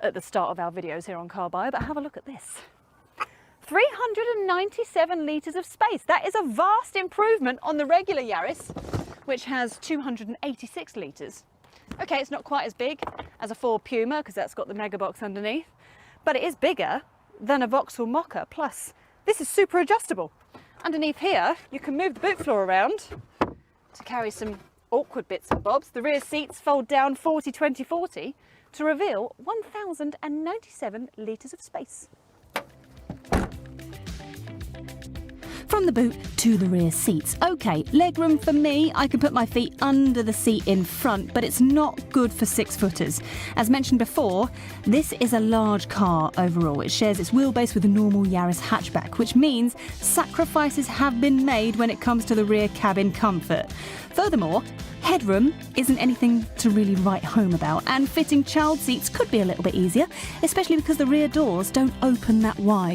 at the start of our videos here on Car Buyer, but have a look at this. 397 litres of space. That is a vast improvement on the regular Yaris, which has 286 litres. Okay, it's not quite as big as a Ford Puma because that's got the mega box underneath, but it is bigger than a Vauxhall Mocha. Plus, this is super adjustable. Underneath here, you can move the boot floor around to carry some awkward bits and bobs. The rear seats fold down 40 20 40 to reveal 1,097 litres of space. From the boot to the rear seats. Okay, legroom for me, I can put my feet under the seat in front, but it's not good for six footers. As mentioned before, this is a large car overall. It shares its wheelbase with a normal Yaris hatchback, which means sacrifices have been made when it comes to the rear cabin comfort. Furthermore, Headroom isn't anything to really write home about, and fitting child seats could be a little bit easier, especially because the rear doors don't open that wide.